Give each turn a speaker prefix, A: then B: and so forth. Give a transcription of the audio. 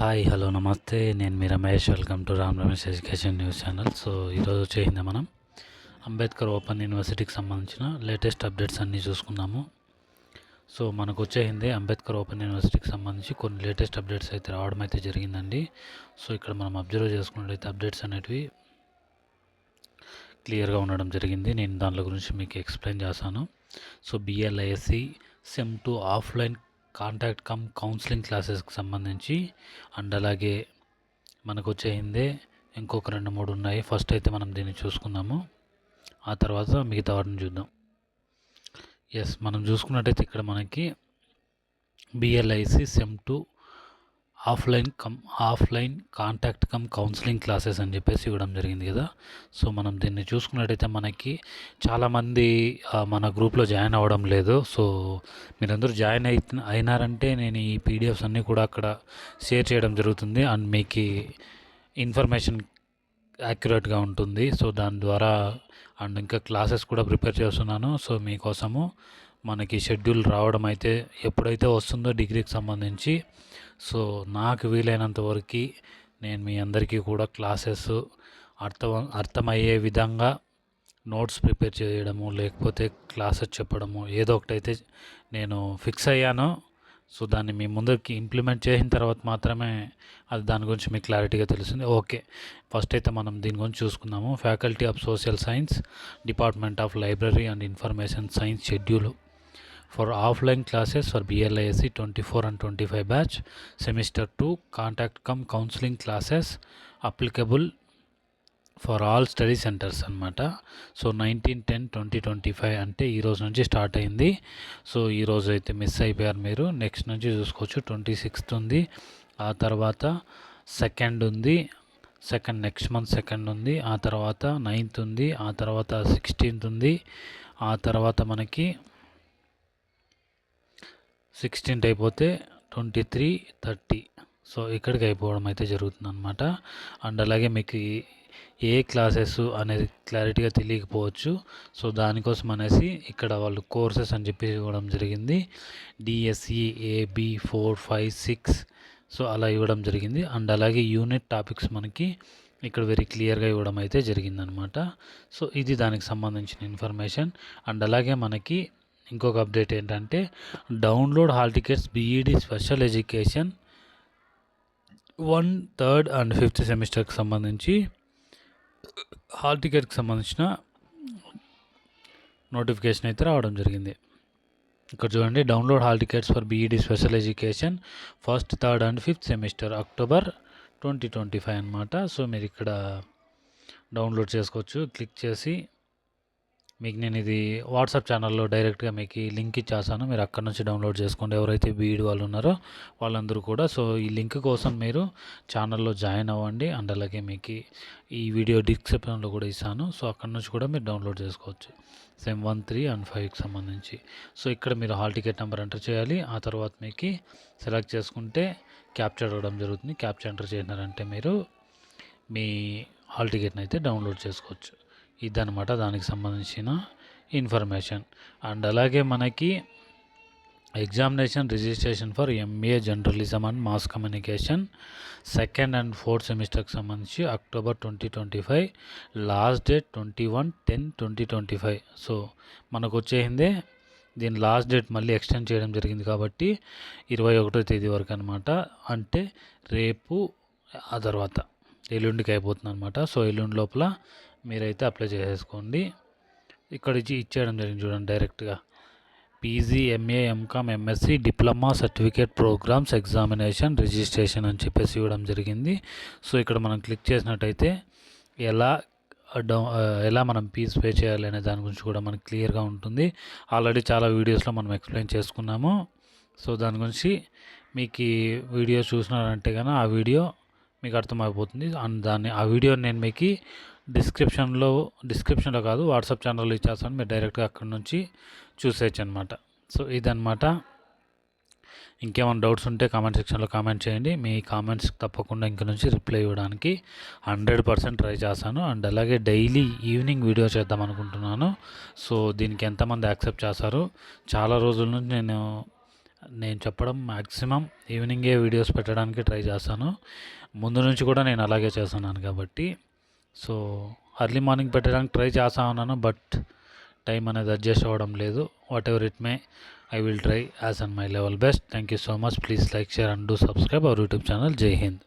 A: Hi hello నమస్తే నేను మీ Ramesh. Welcome to Ram Ramesh education news channel so ఈరోజు వచ్చేసింది మనం అంబేద్కర్ ఓపెన్ యూనివర్సిటీకి సంబంధించిన లేటెస్ట్ అప్డేట్స్ అన్నీ చూసుకున్నాము సో మనకు వచ్చేసింది అంబేద్కర్ ఓపెన్ యూనివర్సిటీకి సంబంధించి కొన్ని లేటెస్ట్ అప్డేట్స్ అయితే రావడం అయితే జరిగిందండి. సో ఇక్కడ మనం అబ్జర్వ్ చేసుకున్నట్లయితే అప్డేట్స్ అనేటివి క్లియర్గా ఉండడం జరిగింది. నేను దాని గురించి మీకు ఎక్స్ప్లెయిన్ చేస్తాను. So BLISc sem two offline contact cum counselling క్లాసెస్కి సంబంధించి అండ్ అలాగే మనకు వచ్చేసిందే ఇంకొక రెండు మూడు ఉన్నాయి. ఫస్ట్ అయితే మనం దీన్ని చూసుకుందాము. ఆ తర్వాత మిగతా వాటిని చూద్దాం. ఎస్ మనం చూసుకున్నట్టయితే ఇక్కడ మనకి BLIC sem two offline cum offline contact cum counselling classes అని చెప్పేసి ఇవ్వడం జరిగింది కదా. సో మనం దీన్ని చూసుకున్నట్టయితే మనకి చాలామంది మన గ్రూప్లో జాయిన్ అవ్వడం లేదు. సో మీరందరూ జాయిన్ అయి అయినారంటే నేను ఈ పీడిఎఫ్స్ అన్నీ కూడా అక్కడ షేర్ చేయడం జరుగుతుంది. అండ్ మీకు ఇన్ఫర్మేషన్ యాక్యురేట్గా ఉంటుంది. సో దాని ద్వారా అండ్ ఇంకా క్లాసెస్ కూడా ప్రిపేర్ చేస్తున్నాను. సో మీకోసము మనకి షెడ్యూల్ రావడం అయితే ఎప్పుడైతే వస్తుందో డిగ్రీకి సంబంధించి. సో నాకు వీలైనంత వరకు నేను మీ అందరికీ కూడా క్లాసెస్ అర్థం అర్థమయ్యే విధంగా నోట్స్ ప్రిపేర్ చేయడము లేకపోతే క్లాసెస్ చెప్పడము ఏదో ఒకటైతే నేను ఫిక్స్ అయ్యాను. సో దాన్ని మీ ముందరికి ఇంప్లిమెంట్ చేసిన తర్వాత మాత్రమే అది దాని గురించి మీకు క్లారిటీగా తెలుస్తుంది. ఓకే. ఫస్ట్ అయితే మనం దీని గురించి చూసుకుందాము. Faculty of social science department of library and information science schedule for offline classes for BLISc twenty four and twenty five batch. Semester two contact cum counselling classes applicable for all study centres అనమాట so nineteen ten twenty twenty five అంటే ఈ రోజు నుంచి start అయింది. So ఈ రోజు అయితే miss అయిపోయారు మీరు. నెక్స్ట్ నుంచి చూసుకోవచ్చు. ట్వంటీ సిక్స్త్ ఉంది. ఆ తర్వాత సెకండ్ ఉంది. సెకండ్ నెక్స్ట్ మంత్ సెకండ్ ఉంది. ఆ తర్వాత నైన్త్ ఉంది. ఆ తర్వాత సిక్స్టీన్త్ ఉంది. ఆ తర్వాత మనకి సిక్స్టీన్త్ అయిపోతే ట్వంటీ త్రీ థర్టీ సో ఇక్కడికి అయిపోవడం అయితే జరుగుతుంది అనమాట అండ్ అలాగే మీకు ఏ క్లాసెస్ అనేది క్లారిటీగా తెలియకపోవచ్చు. సో దానికోసం అనేసి ఇక్కడ వాళ్ళు కోర్సెస్ అని చెప్పి ఇవ్వడం జరిగింది DSC AB four five six so అలా ఇవ్వడం జరిగింది. అండ్ అలాగే యూనిట్ టాపిక్స్ మనకి ఇక్కడ వెరీ క్లియర్గా ఇవ్వడం అయితే జరిగిందనమాట సో ఇది దానికి సంబంధించిన ఇన్ఫర్మేషన్ అండ్ అలాగే మనకి ఇంకొక అప్డేట్ ఏంటంటే download hall tickets BEd special education one third and fifth సెమిస్టర్కి సంబంధించి హాల్ టికెట్కి సంబంధించిన నోటిఫికేషన్ అయితే రావడం జరిగింది. ఇక్కడ చూడండి download hall tickets for BEd special education first third and fifth semester October twenty twenty five అనమాట సో మీరు ఇక్కడ డౌన్లోడ్ చేసుకోవచ్చు. క్లిక్ చేసి మీకు నేను ఇది వాట్సాప్ ఛానల్లో డైరెక్ట్గా మీకు ఈ లింక్ ఇచ్చేస్తాను. మీరు అక్కడ నుంచి డౌన్లోడ్ చేసుకోండి. ఎవరైతే బీఈడి వాళ్ళు ఉన్నారో వాళ్ళందరూ కూడా. సో ఈ లింక్ కోసం మీరు ఛానల్లో జాయిన్ అవ్వండి. అండ్ అలాగే మీకు ఈ వీడియో డిస్క్రిప్షన్లో కూడా ఇస్తాను. సో అక్కడ నుంచి కూడా మీరు డౌన్లోడ్ చేసుకోవచ్చు. సెమ్ వన్ త్రీ అండ్ ఫైవ్కి సంబంధించి. సో ఇక్కడ మీరు హాల్ టికెట్ నెంబర్ ఎంటర్ చేయాలి. ఆ తర్వాత మీకు సెలెక్ట్ చేసుకుంటే క్యాప్చర్ అవ్వడం జరుగుతుంది. క్యాప్చర్ ఎంటర్ చేసినారంటే మీరు మీ హాల్ టికెట్ని అయితే డౌన్లోడ్ చేసుకోవచ్చు. ఇదనమాట దానికి సంబంధించిన ఇన్ఫర్మేషన్. అండ్ అలాగే మనకి examination registration for MA journalism and mass communication second and fourth సెమిస్టర్కి సంబంధించి October twenty twenty five last date twenty one ten twenty twenty five so మనకు వచ్చేసిందే. దీని లాస్ట్ డేట్ మళ్ళీ ఎక్స్టెండ్ చేయడం జరిగింది కాబట్టి ఇరవై ఒకటో తేదీ వరకు అనమాట అంటే రేపు ఆ తర్వాత ఎల్లుండికి అయిపోతుంది అనమాట సో ఎల్లుండి లోపల మీరైతే అప్లై చేసేసుకోండి. ఇక్కడ ఇచ్చి ఇచ్చేయడం జరిగింది చూడండి డైరెక్ట్గా. PG MA MCom MSc diploma certificate programmes examination registration అని చెప్పేసి ఇవ్వడం జరిగింది. సో ఇక్కడ మనం క్లిక్ చేసినట్టయితే ఎలా డౌ ఎలా మనం ఫీజు పే చేయాలి అనే దాని గురించి కూడా మనకి క్లియర్గా ఉంటుంది. ఆల్రెడీ చాలా వీడియోస్లో మనం ఎక్స్ప్లెయిన్ చేసుకున్నాము. సో దాని గురించి మీకు ఈ వీడియో చూసినారంటే కానీ ఆ వీడియో మీకు అర్థమైపోతుంది. అండ్ దాన్ని ఆ వీడియో నేను మీకు డిస్క్రిప్షన్లో డిస్క్రిప్షన్లో కాదు వాట్సాప్ ఛానల్లో ఇచ్చేస్తాను. మీరు డైరెక్ట్గా అక్కడ నుంచి చూసేయచ్చు అనమాట సో ఇదనమాట ఇంకేమైనా డౌట్స్ ఉంటే కామెంట్ సెక్షన్లో కామెంట్ చేయండి. మీ కామెంట్స్ తప్పకుండా ఇంక నుంచి రిప్లై ఇవ్వడానికి హండ్రెడ్ పర్సెంట్ ట్రై చేస్తాను. అండ్ అలాగే డైలీ ఈవినింగ్ వీడియో చేద్దాం అనుకుంటున్నాను. సో దీనికి ఎంతమంది యాక్సెప్ట్ చేస్తారు? చాలా రోజుల నుంచి నేను నేను చెప్పడం మ్యాక్సిమం ఈవినింగే వీడియోస్ పెట్టడానికి ట్రై చేస్తాను. ముందు నుంచి కూడా నేను అలాగే చేస్తున్నాను కాబట్టి సో అర్లీ మార్నింగ్ పెట్టడానికి ట్రై చేస్తా ఉన్నాను బట్ టైం అనేది అడ్జస్ట్ అవ్వడం లేదు. Whatever it may I will try as an my level best thank you so much please like share and do subscribe our YouTube channel జై హింద్